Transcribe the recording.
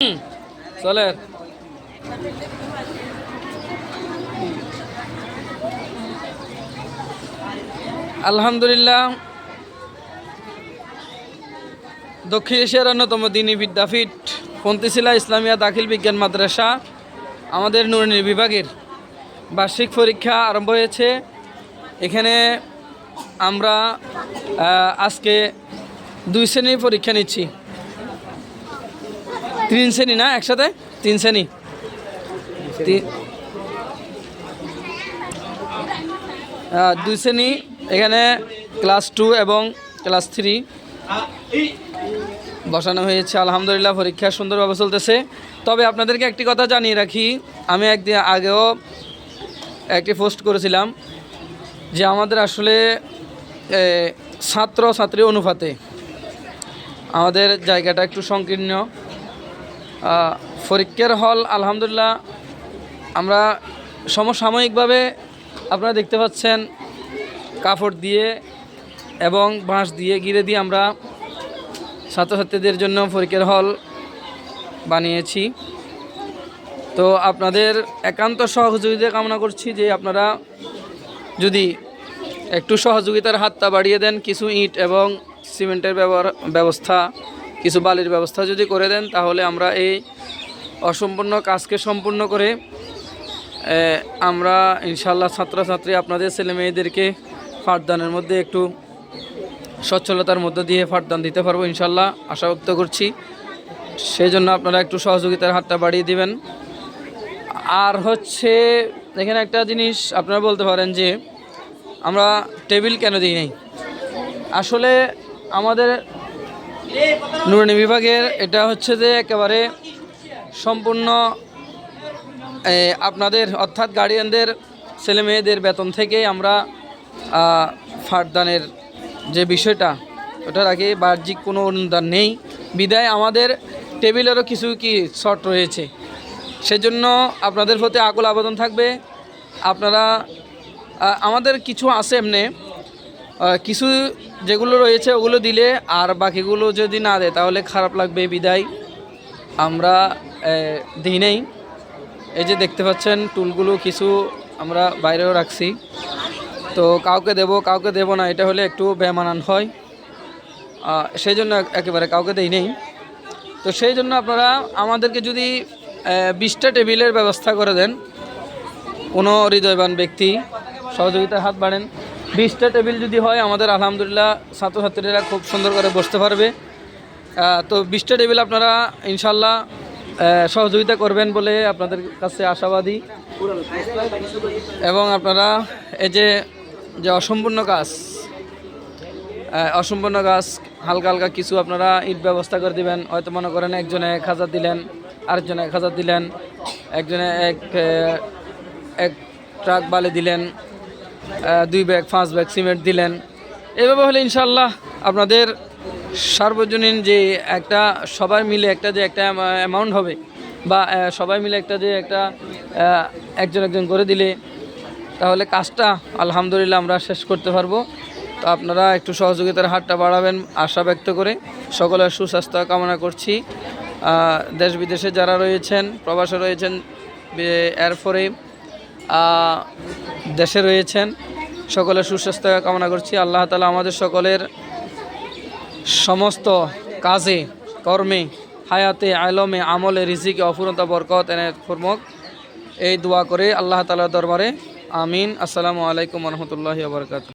চলে আলহামদুলিল্লাহ। দক্ষিণ এশিয়ার অন্যতম দিনী বিদ্যাপীঠ পন্তিশিলা ইসলামিয়া দাখিল বিজ্ঞান মাদ্রাসা আমাদের নুরনি বিভাগের বার্ষিক পরীক্ষা আরম্ভ হয়েছে। এখানে আমরা আজকে দুই শ্রেণির পরীক্ষা নিচ্ছি। তিন শ্রেণি না একসাথে? তিন শ্রেণি। দুই শ্রেণি, এখানে ক্লাস টু এবং ক্লাস থ্রি। বসানো হয়েছে, আলহামদুলিল্লাহ, পরীক্ষা সুন্দরভাবে চলতেছে। তবে আপনাদেরকে একটি কথা জানিয়ে রাখি, আমি একদিন আগেও একটি পোস্ট করেছিলাম যে আমাদের আসলে ছাত্র ছাত্রী অনুপাতে আমাদের জায়গাটা একটু সংকীর্ণ। পরীক্ষার হল, আলহামদুলিল্লাহ, আমরা সমসাময়িকভাবে আপনারা দেখতে পাচ্ছেন কাপড় দিয়ে এবং বাঁশ দিয়ে গিরে দিয়ে আমরা ছাত্রছাত্রীদের জন্য ফরিকের হল বানিয়েছি। তো আপনাদের একান্ত সহযোগিতা কামনা করছি যে আপনারা যদি একটু সহযোগিতার হাতটা বাড়িয়ে দেন, কিছু ইট এবং সিমেন্টের ব্যবহার ব্যবস্থা কিছু বালির ব্যবস্থা যদি করে দেন, তাহলে আমরা এই অসম্পূর্ণ কাজকে সম্পূর্ণ করে আমরা ইনশাল্লাহ ছাত্রছাত্রী, আপনাদের ছেলে মেয়েদেরকে পাঠদানের মধ্যে একটু সচ্ছলতার মধ্য দিয়ে পাঠদান দিতে পারব ইনশাল্লাহ আশা ব্যক্ত করছি। সেই জন্য আপনারা একটু সহযোগিতার হাতটা বাড়িয়ে দিবেন। আর হচ্ছে, এখানে একটা জিনিস আপনারা বলতে পারেন যে, আমরা টেবিল কেন দিই নাই? আসলে আমাদের নুরানি বিভাগের, এটা হচ্ছে যে একেবারে সম্পূর্ণ আপনাদের, অর্থাৎ গার্ডিয়ানদের, ছেলে মেয়েদের বেতন থেকে আমরা ফাটদানের যে বিষয়টা, ওটার আগে বাহ্যিক কোনো অনুদান নেই। বিদায় আমাদের টেবিলেরও কিছু কি শর্ট রয়েছে। সেজন্য আপনাদের প্রতি আকুল আবেদন থাকবে। আপনারা আমাদের কিছু আছে এমনি কিছু যেগুলো রয়েছে ওগুলো দিলে আর বাকিগুলো যদি না দেয় তাহলে খারাপ লাগবে, বিদায়। আমরা দিই নেই। এই যে দেখতে পাচ্ছেন, টুলগুলো কিছু আমরা বাইরেও রাখছি। তো কাউকে দেব কাউকে দেব না, এটা হলে একটু বেমানান হয়। সেই জন্য একেবারে কাউকে দেই নেই। তো সেই জন্য আপনারা আমাদেরকে যদি বিশটা টেবিলের ব্যবস্থা করে দেন, কোনো হৃদয়বান ব্যক্তি, সহযোগিতার হাত বাড়েন। বিশটা টেবিল যদি হয়, আমাদের আলহামদুলিল্লাহ ছাত্রছাত্রীরা খুব সুন্দর করে বসতে পারবে। তো বিশটা টেবিল আপনারা ইনশাল্লাহ সহযোগিতা করবেন বলে আপনাদের কাছে আশাবাদী। এবং আপনারা এই যে যে অসম্পূর্ণ কাজ অসম্পূর্ণ গাছ হালকা হালকা কিছু আপনারা ইট ব্যবস্থা করে দিবেন। হয়তো মনে করেন একজনে এক হাজার দিলেন, আরেকজনে এক হাজার দিলেন, একজনে এক এক ট্রাক বালি দিলেন দুই ব্যাগ, পাঁচ ব্যাগ সিমেন্ট দিলেন। এভাবে হলে ইনশাল্লাহ আপনাদের সার্বজনীন যে একটা সবাই মিলে একটা যে একটা অ্যামাউন্ট হবে বা সবাই মিলে একটা যে একটা একজন একজন করে দিলে তাহলে কাজটা আলহামদুলিল্লাহ আমরা শেষ করতে পারব। তো আপনারা একটু সহযোগিতার হাতটা বাড়াবেন আশা ব্যক্ত করে। সকলের সুস্বাস্থ্য কামনা করছি। দেশ বিদেশে যারা রয়েছেন, প্রবাসে রয়েছেন এরপরে দেশে রয়েছেন। সকলের সুস্বাস্থ্য কামনা করছি। আল্লাহ তালা আমাদের সকলের সমস্ত কাজে, কর্মে, হায়াতে, আলমে, আমলে, রিজিকে অফুরন্ত বরকত এনে ফরমক এই দোয়া করে আল্লাহ তালার দরবারে আমিন। আসসালামু আলাইকুম রহমতুল্লাহ বরকাত